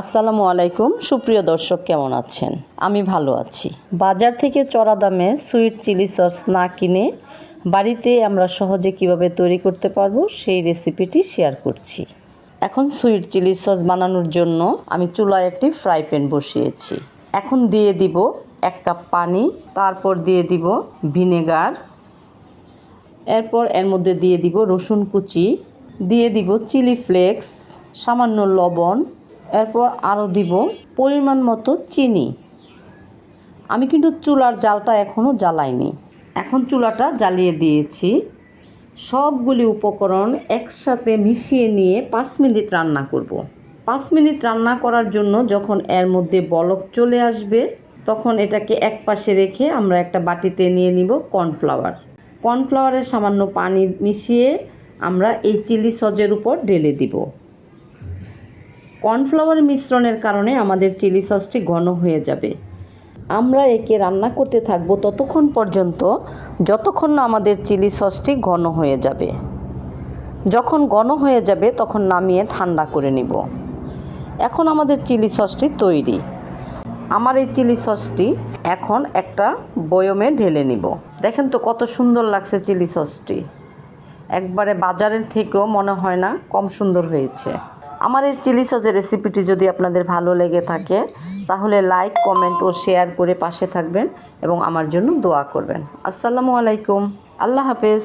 আসসালামু আলাইকুম। সুপ্রিয় দর্শক, কেমন আছেন? আমি ভালো আছি। বাজার থেকে চড়া দামে সুইট চিলি সস না কিনে বাড়িতে আমরা সহজে কীভাবে তৈরি করতে পারব সেই রেসিপিটি শেয়ার করছি। এখন সুইট চিলি সস বানানোর জন্য আমি চুলায় একটি ফ্রাই প্যান বসিয়েছি। এখন দিয়ে দিব এক কাপ পানি, তারপর দিয়ে দিব ভিনেগার। এরপর এর মধ্যে দিয়ে দিব রসুন কুচি, দিয়ে দিব চিলি ফ্লেক্স, সামান্য লবণ এরপর আরও দিব পরিমাণ মতো চিনি। আমি কিন্তু চুলার জালটা এখনও জ্বালাইনি। এখন চুলাটা জ্বালিয়ে দিয়েছি। সবগুলি উপকরণ একসাথে মিশিয়ে নিয়ে পাঁচ মিনিট রান্না করব। পাঁচ মিনিট রান্না করার জন্য যখন এর মধ্যে বলক চলে আসবে, তখন এটাকে এক পাশে রেখে আমরা একটা বাটিতে নিয়ে নিব কর্নফ্লাওয়ার। কর্নফ্লাওয়ারের সামান্য পানি মিশিয়ে আমরা এই চিলি সজের উপর ঢেলে দিব। কর্নফ্লাওয়ার মিশ্রণের কারণে আমাদের চিলি সসটি ঘন হয়ে যাবে। আমরা একে রান্না করতে থাকব ততক্ষণ পর্যন্ত, যতক্ষণ না আমাদের চিলি সসটি ঘন হয়ে যাবে। যখন ঘন হয়ে যাবে, তখন নামিয়ে ঠান্ডা করে নিব। এখন আমাদের চিলি সসটি তৈরি। আমার এই চিলি সসটি এখন একটা বয়মে ঢেলে নিব। দেখেন তো কত সুন্দর লাগছে চিলি সসটি। একবারে বাজারের থেকেও মনে হয় না কম সুন্দর হয়েছে। আমার এই চিলি সসের রেসিপিটি যদি আপনাদের ভালো লেগে থাকে, তাহলে লাইক কমেন্ট ও শেয়ার করে পাশে থাকবেন এবং আমার জন্য দোয়া করবেন। আসসালামু আলাইকুম। আল্লাহ হাফেজ।